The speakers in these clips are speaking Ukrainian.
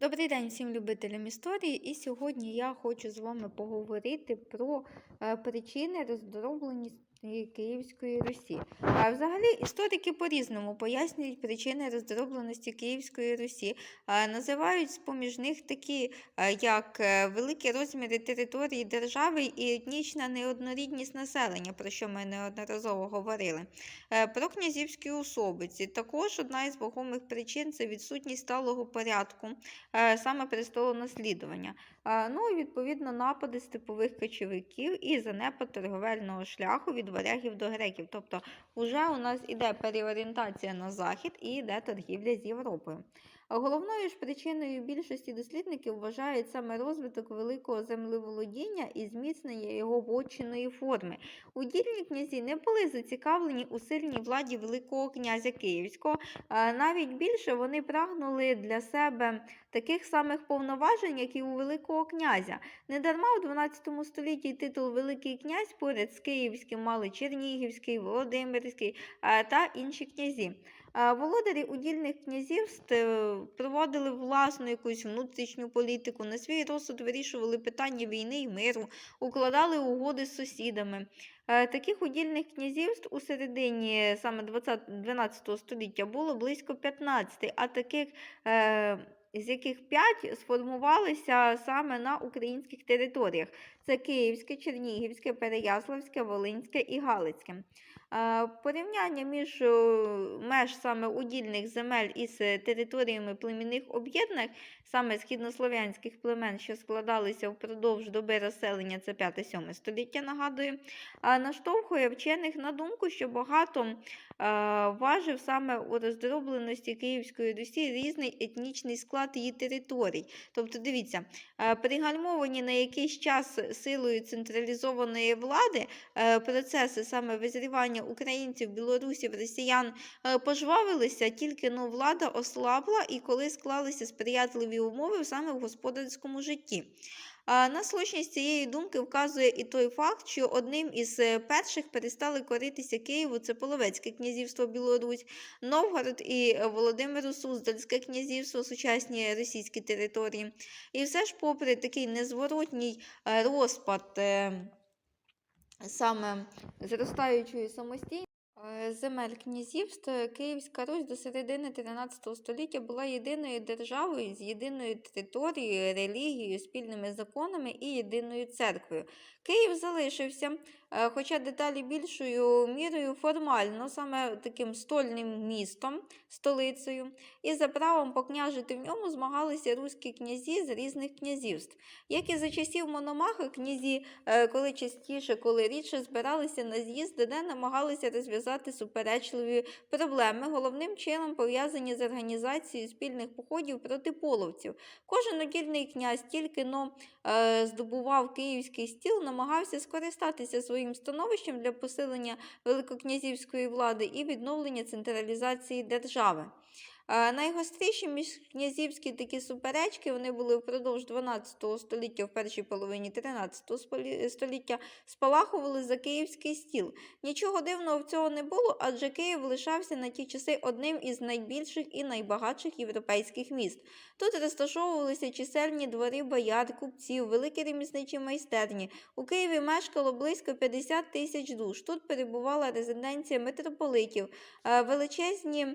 Добрий день всім любителям історії, і сьогодні я хочу з вами поговорити про е, причини роздробленості Київської Русі. А взагалі історики по-різному пояснюють причини роздробленості Київської Русі, називають з-поміж них такі, як е, великі розміри території держави і етнічна неоднорідність населення, про що ми неодноразово говорили. Е, Про князівські особиці. Також одна із вагомих причин це відсутність сталого порядку е, саме престолонаслідування. Е, Ну і відповідно напади степових кочовиків і занепад торговельного шляху від варягів до греків. Тобто, вже у нас іде переорієнтація на захід і йде торгівля з Європою. Головною ж причиною більшості дослідників вважають саме розвиток великого землеволодіння і зміцнення його вотчинної форми. Удільні князі не були зацікавлені у сильній владі Великого князя Київського, навіть більше вони прагнули для себе таких самих повноважень, як і у Великого князя. Недарма у 12 столітті титул Великий князь поряд з Київським мали Чернігівський, Володимирський та інші князі. Володарі удільних князівств е, проводили власну якусь внутрішню політику, на свій розсуд вирішували питання війни і миру, укладали угоди з сусідами. Е, Таких удільних князівств у середині саме 20, 12 століття було близько 15, а таких, е, з яких 5 сформувалися саме на українських територіях. Це Київське, Чернігівське, Переяславське, Волинське і Галицьке. Порівняння між е, меж саме удільних земель із е, територіями племінних об'єднань, саме східнослов'янських племен, що складалися впродовж доби розселення, це 5-7 століття, нагадую, наштовхує вчених на думку, що багато важив саме у роздробленості Київської Русі різний етнічний склад її територій. Тобто, дивіться, пригальмовані на якийсь час силою централізованої влади е, процеси саме визрівання українців, білорусів, росіян е, пожвавилися, тільки ну, влада ослабла і коли склалися сприятливі умови саме в господарському житті. А На слушність цієї думки вказує і той факт, що одним із е, перших перестали коритися Києву це Половецьке князівство Білорусь, Новгород і е, Володимиру Суздальське князівство, сучасні російські території. І все ж, попри такий незворотній е, розпад е, саме зростаючої самостійності, е, Земель князівств е, Київська Русь до середини 13 століття була єдиною державою з єдиною територією, релігією, спільними законами і єдиною церквою. Київ залишився, е, хоча деталі більшою мірою формально, саме таким стольним містом, столицею, і за правом покняжити в ньому змагалися руські князі з різних князівств. Як і за часів Мономаха, князі, е, коли частіше, коли рідше збиралися на з'їзди, де намагалися розв'язати суперечливі проблеми, головним чином пов'язані з організацією спільних походів проти половців. Кожен удільний князь тільки но е, здобував київський стіл, намагався скористатися своїм становищем для посилення великокнязівської влади і відновлення централізації держави. Найгостріші міжкнязівські такі суперечки вони були впродовж 12 століття, в першій половині 13 століття, спалахували за київський стіл. Нічого дивного в цього не було, адже Київ лишався на ті часи одним із найбільших і найбагатших європейських міст. Тут розташовувалися чисельні двори бояр, купців, великі ремісничі майстерні. У Києві мешкало близько 50 тисяч душ. Тут перебувала резиденція митрополитів, е, величезні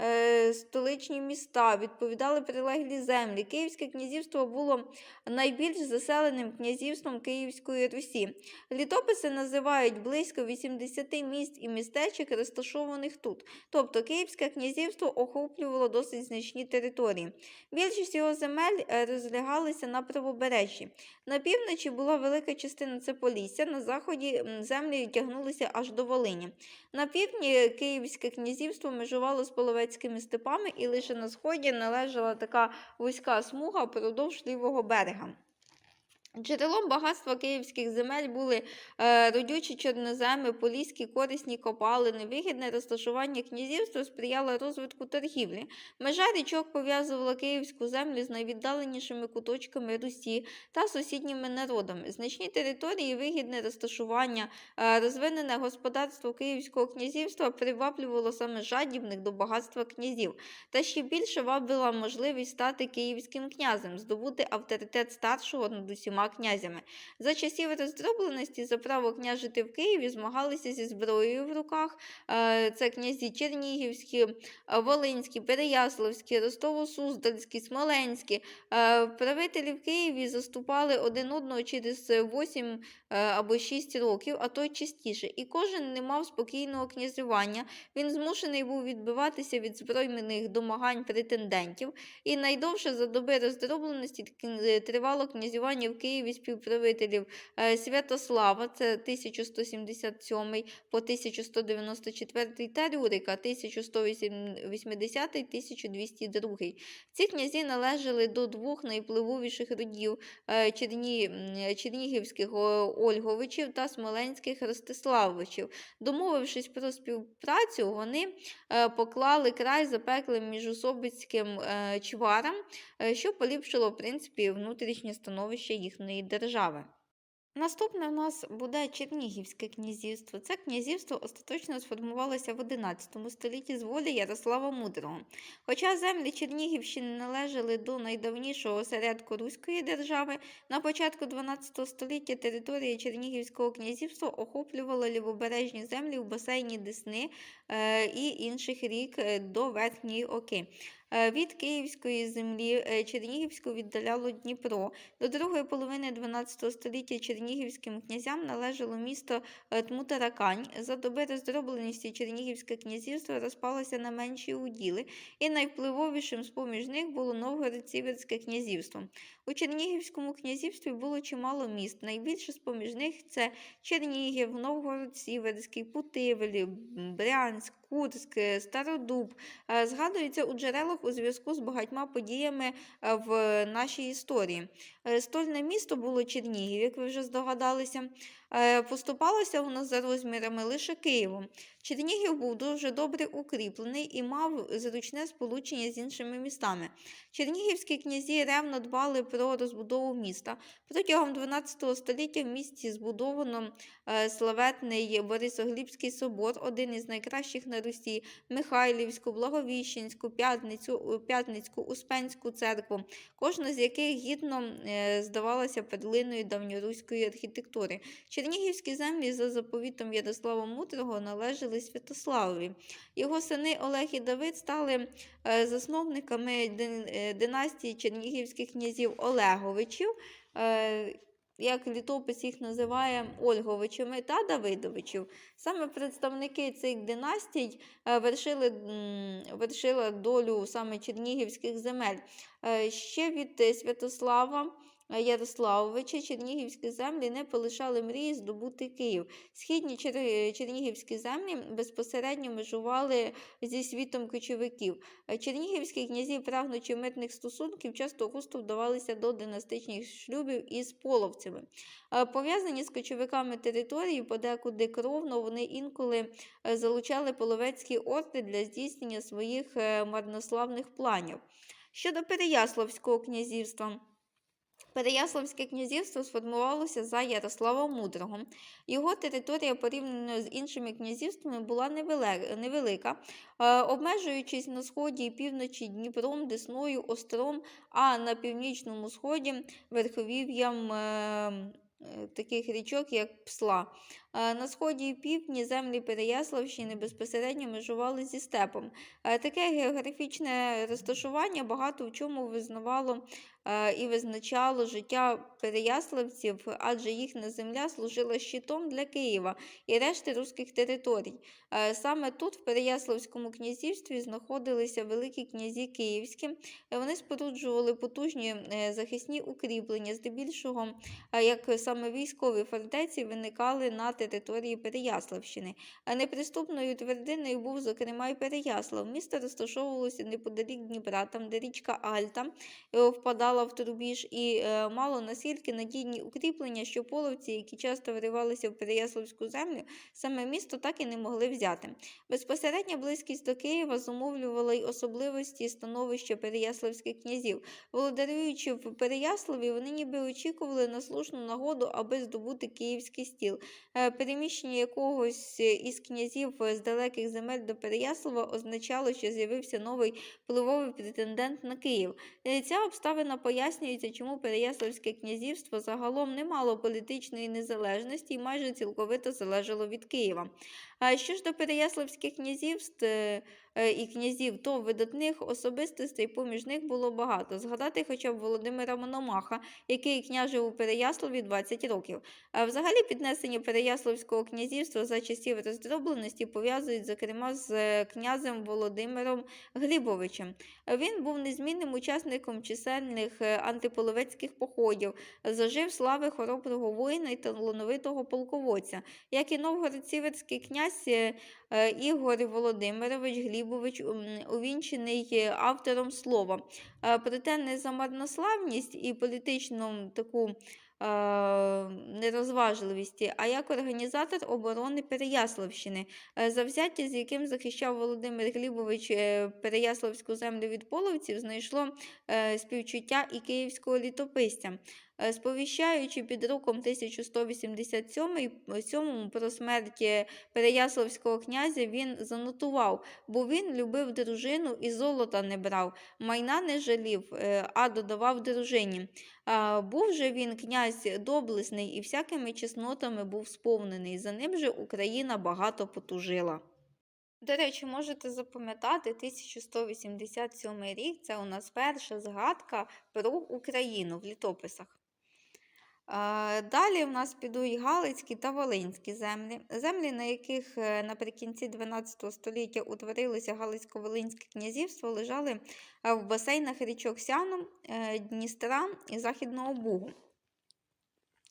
е, столичні міста, відповідали прилеглі землі. Київське князівство було найбільш заселеним князівством Київської Русі. Літописи називають близько 80 міст і містечок, розташованих тут. Тобто Київське князівство охоплювало досить значні території. Більшість його земель е, розлягалися на правобережжі. На півночі була велика частина це Полісся, на заході землі тягнулися аж до Волині. На півдні Київське князівство межувало з половецькими степами, і лише на сході належала така вузька смуга продовж лівого берега. Джерелом багатства київських земель були е, родючі чорноземи, поліські корисні копалини, вигідне розташування князівства сприяло розвитку торгівлі. Межа річок пов'язувала київську землю з найвіддаленішими куточками Русі та сусідніми народами. Значні території, вигідне розташування, е, розвинене господарство Київського князівства приваблювало саме жадібних до багатства князів, та ще більше вабила можливість стати київським князем, здобути авторитет старшого над усіма князями. За часів роздробленості за право княжити в Києві змагалися зі зброєю в руках. Е, Це князі Чернігівські, е, Волинські, Переяславські, Ростово-Суздальські, Смоленські. Е, Правителі в Києві заступали один одного через 8 або 6 років, а то й частіше. І кожен не мав спокійного князювання. Він змушений був відбиватися від збройних домагань претендентів. І найдовше за доби роздробленості тривало князювання в Києві співправителів е, Святослава, це 1177 по 1194 та Рюрика 1180-1202. Ці князі належали до двох найвпливовіших родів е, Черні... чернігівських Ольговичів та Смоленських Ростиславовичів. Домовившись про співпрацю, вони е, поклали край запеклим міжособицьким е, чварам, е, що поліпшило в принципі внутрішнє становище їхньої держави. Наступне в нас буде Чернігівське князівство. Це князівство остаточно сформувалося в XI столітті з волі Ярослава Мудрого. Хоча землі Чернігівщини належали до найдавнішого осередку Руської держави, на початку XII століття територія Чернігівського князівства охоплювала лівобережні землі в басейні Десни е, і інших рік е, до Верхньої Оки. Е, Від Київської землі е, Чернігівську віддаляло Дніпро. До другої половини XII століття чернігівським князям належало місто е, Тмутаракань. За доби роздробленості Чернігівське князівство розпалося на менші уділи, і найвпливовішим з-поміж них було Новгород-Сіверське князівство. У Чернігівському князівстві було чимало міст. Найбільше з-поміж них це Чернігів, Новгород-Сіверський, Путивлі, Брянськ, Курськ, Стародуб. Е, Згадується у джерелах у зв'язку з багатьма подіями е, в нашій історії. Е, Стольне місто було Чернігів, як ви вже здогадалися. Е, Поступалося воно за розмірами лише Києвом. Чернігів був дуже добре укріплений і мав зручне сполучення з іншими містами. Чернігівські князі ревно дбали про розбудову міста. Протягом 12 століття в місті збудовано е, славетний Борисоглібський собор, один із найкращих на Русі, Михайлівську, Благовіщенську, П'ятницю, П'ятницьку, Успенську церкву, кожна з яких гідно е, здавалася перлиною давньоруської архітектури. Чернігівські землі за заповітом Ярослава Мудрого належали Святославові. Його сини Олег і Давид стали е, засновниками е, династії чернігівських князів Олеговичів. е, Як літопис їх називає Ольговичами та Давидовичів. Саме представники цих династій вершили, вершили долю саме чернігівських земель. Ще від Святослава Ярославовича чернігівські землі не полишали мрії здобути Київ. Східні чернігівські землі безпосередньо межували зі світом кочовиків. Чернігівські князі, прагнучи мирних стосунків, часто густо вдавалися до династичних шлюбів із половцями. Е, Пов'язані з кочовиками території, подекуди кровно, вони інколи е, залучали половецькі орди для здійснення своїх е, марнославних планів. Щодо Переяславського князівства. Переяславське князівство сформувалося за Ярослава Мудрого. Його територія порівняно з іншими князівствами була невелика, е, обмежуючись на сході і півночі Дніпром, Десною, Остром, а на північному сході верховів'ям е, е, таких річок, як Псла. На сході і півдні землі Переяславщини безпосередньо межували зі степом. Таке географічне розташування багато в чому визнавало і визначало життя переяславців, адже їхня земля служила щитом для Києва і решти руських територій. Е, Саме тут, в Переяславському князівстві, знаходилися великі князі київські. Е, Вони споруджували потужні е, захисні укріплення, здебільшого, е, як саме військові фортеці виникали на території Переяславщини. Неприступною твердиною був, зокрема, і Переяслав. Місто розташовувалося неподалік Дніпра, там, де річка Альта е, впадала в Трубіж, і е, мало настільки надійні укріплення, що половці, які часто вривалися в Переяславську землю, саме місто так і не могли взяти. Безпосередня близькість до Києва зумовлювала й особливості становища переяславських князів. Володарюючи в Переяславі, вони ніби очікували на слушну нагоду, аби здобути київський стіл. Е, Переміщення якогось із князів з далеких земель до Переяслава означало, що з'явився новий впливовий претендент на Київ. Е, Ця обставина пояснюється, чому Переяславське князівство загалом не мало політичної незалежності і майже цілковито залежало від Києва. А що ж до Переяславських князівств е, і князів, то видатних особистостей поміж них було багато. Згадати хоча б Володимира Мономаха, який княжив у Переяславі 20 років. Взагалі піднесення Переяславського князівства за часів роздробленості пов'язують, зокрема, з е, князем Володимиром Глібовичем. Він був незмінним учасником чисельних е, антиполовецьких походів, зажив слави хороброго воїна і талановитого полководця. Як і новгород-сіверський князь е, е, Ігор Володимирович Глібович, увінчений е, автором слова. Е, Проте не за марнославність і політичну таку е, нерозважливість, а як організатор оборони Переяславщини, Е, завзяття, з яким захищав Володимир Глібович е, Переяславську землю від половців, знайшло е, співчуття і київського літописця. Е, Сповіщаючи під роком 1187 сьомому про смерть Переяславського князя, він занотував, бо він любив дружину і золота не брав, майна не жалів, е, а додавав дружині. Був же він князь доблесний і всякими чеснотами був сповнений. За ним же Україна багато потужила. До речі, можете запам'ятати 1187 рік це у нас перша згадка про Україну в літописах. Е, Далі в нас підуть Галицькі та Волинські землі, землі, на яких е, наприкінці 12 століття утворилося Галицько-Волинське князівство, лежали е, в басейнах річок Сяну, Дністра і Західного Бугу.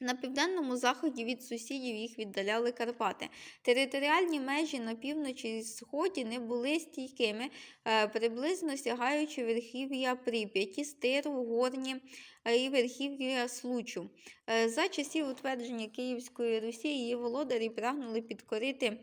На південному заході від сусідів їх віддаляли Карпати. Територіальні межі на півночі і сході не були стійкими, е, приблизно сягаючи верхів'я Прип'яті, Стиру, Горні е, і верхів'я Случу. Е, За часів утвердження Київської Русі її володарі прагнули підкорити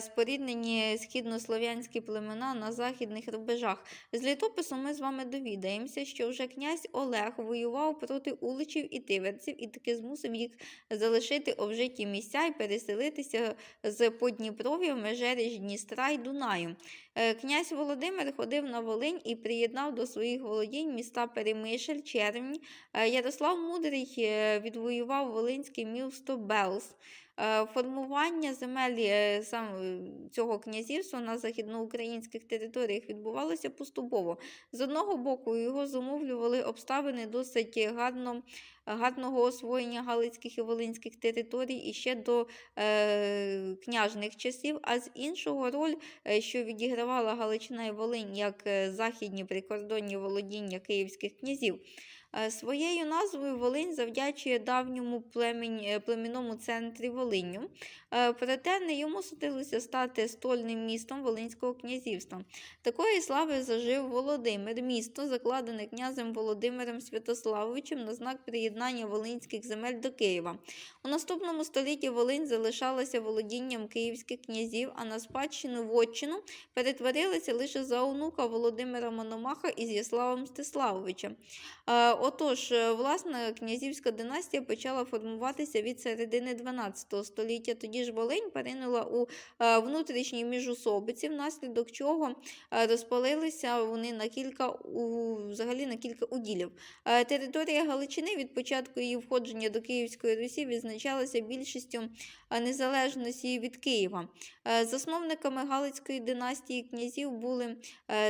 споріднені східнослов'янські племена на західних рубежах. З літопису ми з вами довідаємося, що вже князь Олег воював проти уличів і тиверців і таки змусив їх залишити обжиті місця і переселитися з Подніпров'я в межеріж Дністра й Дунаю. Е, Князь Володимир ходив на Волинь і приєднав до своїх володінь міста Перемишль, Червень. Е, Ярослав Мудрий е, відвоював Волинське місто Белс. Е, Формування земель е, сам е, цього князівства на західноукраїнських територіях відбувалося поступово. З одного боку, його зумовлювали обставини досить гарно, гарного освоєння галицьких і волинських територій і ще до е, княжних часів, а з іншого роль, що відігравала Галичина і Волинь як західні прикордонні володіння київських князів. Е, Своєю назвою Волинь завдячує давньому племені, е, племінному центрі Волинню. Е, Проте не йому судилося стати стольним містом Волинського князівства. Такої слави зажив Володимир, місто, закладене князем Володимиром Святославовичем на знак приєднання волинських земель до Києва. У наступному столітті Волинь залишалася володінням київських князів, а на спадщину вотчину перетворилася лише за онука Володимира Мономаха і З'яслава Мстиславовича. Отож, е, власне, князівська династія почала формуватися від середини 12 століття. Тоді ж Волинь перейнула у е, внутрішні міжусобиці, внаслідок чого е, розпалилися вони на кілька взагалі на кілька уділів. Територія Галичини від початку її входження до Київської Русі відзначалася більшістю незалежності від Києва. Засновниками Галицької династії князів були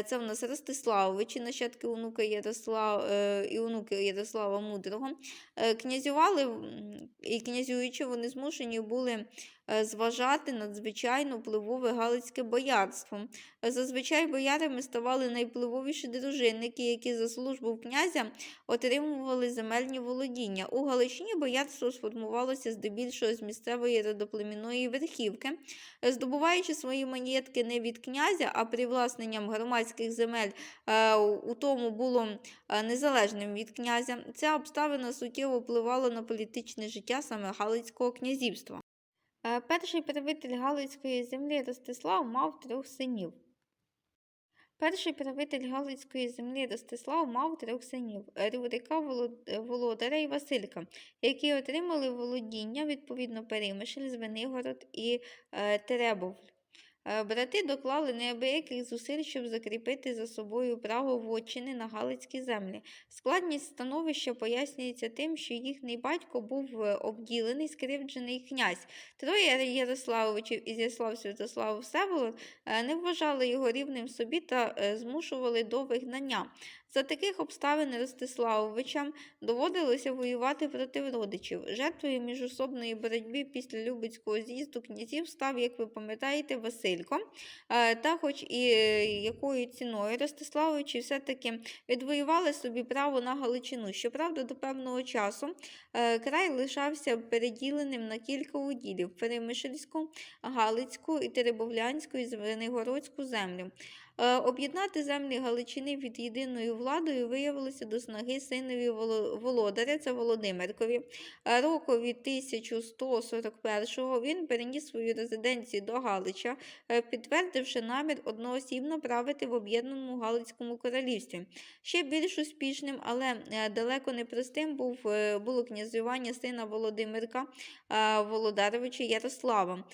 це в нас Ростиславовичі, нащадки онука Ярослав, е, і онуки Ярослава Мудрого. Е, Князювали і князюючи, вони змушені були зважати надзвичайно впливове галицьке боярство. Е, Зазвичай боярами ставали найвпливовіші дружинники, які за службу князя отримували земельні володіння. У Галичині боярство сформувалося здебільшого з місцевої родоплемінної верхівки, Е, здобуваючи свої маєтки не від князя, а привласненням громадських земель е, у тому було е, незалежним від князя. Ця обставина суттєво впливала на політичне життя саме Галицького князівства. Е, Перший правитель Галицької землі Ростислав мав трьох синів. Перший правитель Галицької землі Ростислав мав трьох синів Рюрика, Володаря і Василька, які отримали володіння, відповідно, Перемишль, Звенигород і е, Теребовль. Е, Брати доклали неабияких зусиль, щоб закріпити за собою право вотчини на Галицькі землі. Складність становища пояснюється тим, що їхній батько був е, обділений, скривджений князь. Троє Ярославовичів Ізяслав Святослав Всеволод е, не вважали його рівним собі та змушували до вигнання. За таких обставин Ростиславовичам доводилося воювати проти родичів. Жертвою міжособної боротьби після Любецького з'їзду князів став, як ви пам'ятаєте, Василько. Е, Та, хоч і е, якою ціною Ростиславовичі все-таки відвоювали собі право на Галичину. Щоправда, до певного часу е, край лишався переділеним на кілька уділів Перемишльську, Галицьку і Теребовлянську і Звенигородську землю. Е, Об'єднати землі Галичини під єдиною владою виявилося до снаги синові володаря, це Володимиркові. Е, Рокові 1141-го він переніс свою резиденцію до Галича, е, підтвердивши намір одноосібно правити в об'єднаному Галицькому королівстві. Ще більш успішним, але далеко не простим був, було князювання сина Володимирка Володаровича Ярослава,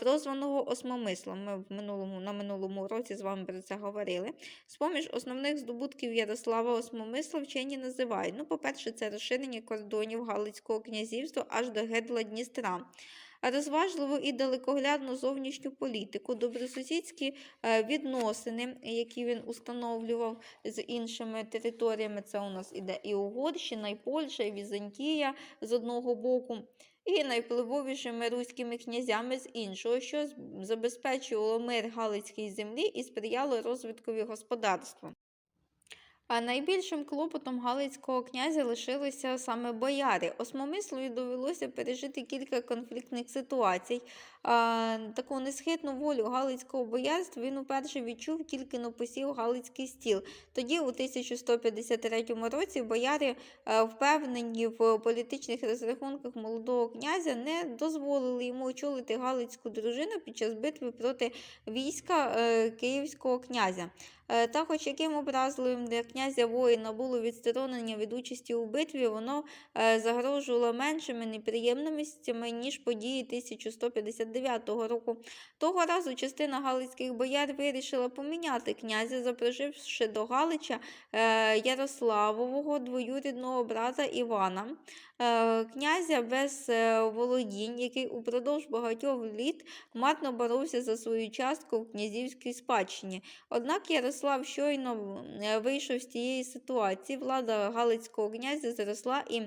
прозваного Осмомислом. Ми в минулому, на минулому році з вами це говорили. З-поміж основних здобутків Ярослава Осмомисла вчені називають. Ну, по-перше, це розширення кордонів Галицького князівства аж до гедла Дністра. Розважливу і далекоглядну зовнішню політику, добросусідські е, відносини, які він установлював з іншими територіями. Це у нас іде і Угорщина, і Польща, і Візантія з одного боку, і найвпливовішими руськими князями з іншого, що забезпечувало мир Галицькій землі і сприяло розвиткові господарства. А найбільшим клопотом Галицького князя лишилися саме бояри. Осмомислові довелося пережити кілька конфліктних ситуацій. Таку несхитну волю Галицького боярства він уперше відчув тільки на посів Галицький стіл. Тоді, у 1153 році, бояри, е, впевнені в політичних розрахунках молодого князя, не дозволили йому очолити Галицьку дружину під час битви проти війська е, київського князя. Е, Та, хоч яким образливим для князя воїна було відсторонення від участі у битві, воно загрожувало меншими неприємностями, ніж події 1159 року. Того разу частина галицьких бояр вирішила поміняти князя, запросивши до Галича е, Ярославового двоюрідного брата Івана. Е, Князя без е, володінь, який упродовж багатьох літ матно боровся за свою частку в князівській спадщині. Однак Ярослав щойно вийшов з тієї ситуації, влада Галицького князя зросла і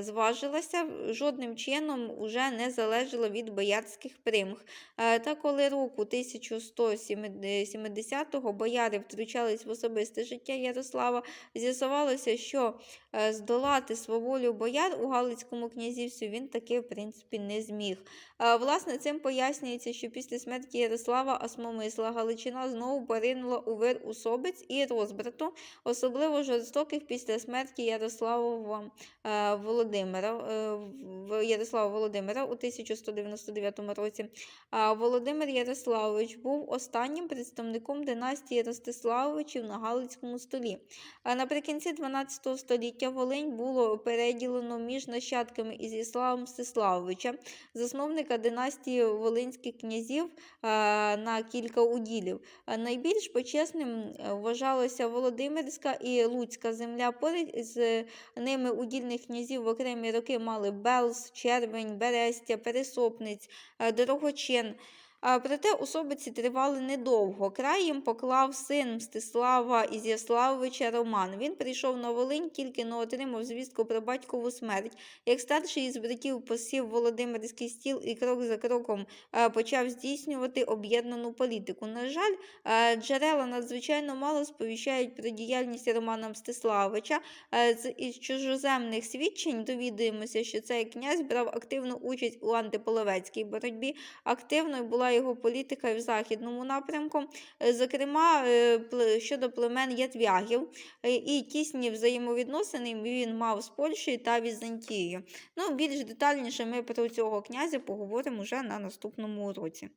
зважилася, жодним чином уже не залежала від боярських примх. Е, Та коли року 1170-го бояри втручались в особисте життя Ярослава, з'ясувалося, що е, здолати своволю бояр у Галицькому князівстві він таки, в принципі, не зміг. Власне, цим пояснюється, що після смерті Ярослава Осмомисла Галичина знову поринула у вир усобиць і розбрату, особливо жорстоких після смерті Ярослава е, Володимира, е, Ярослава Володимира у 1199 році. Володимир Ярославович був останнім представником династії Ростиславовичів на Галицькому столі. Наприкінці 12 століття Волинь було переділено між нащадками Ізяслава Мстиславовича, засновника династії Волинських князів на кілька уділів. Найбільш почесним е, вважалося Володимирська і Луцька земля. Поряд з ними удільних князів в окремі роки мали Белз, Червень, Берестя, Пересопниць, е, Дорогочин. Проте особиці тривали недовго. Край їм поклав син Мстислава Ізяславовича Роман. Він прийшов на Волинь, тільки но отримав звістку про батькову смерть. Як старший із братів посів Володимирський стіл і крок за кроком е, почав здійснювати об'єднану політику. На жаль, е, джерела надзвичайно мало сповіщають про діяльність Романа Мстиславовича. Е, З із чужоземних свідчень довідуємося, що цей князь брав активну участь у антиполовецькій боротьбі. Активною була його політика і в західному напрямку, е, зокрема е, щодо племен Ятвягів, е, і тісні взаємовідносини він мав з Польщею та Візантією. Ну, більш детальніше ми про цього князя поговоримо вже на наступному уроці.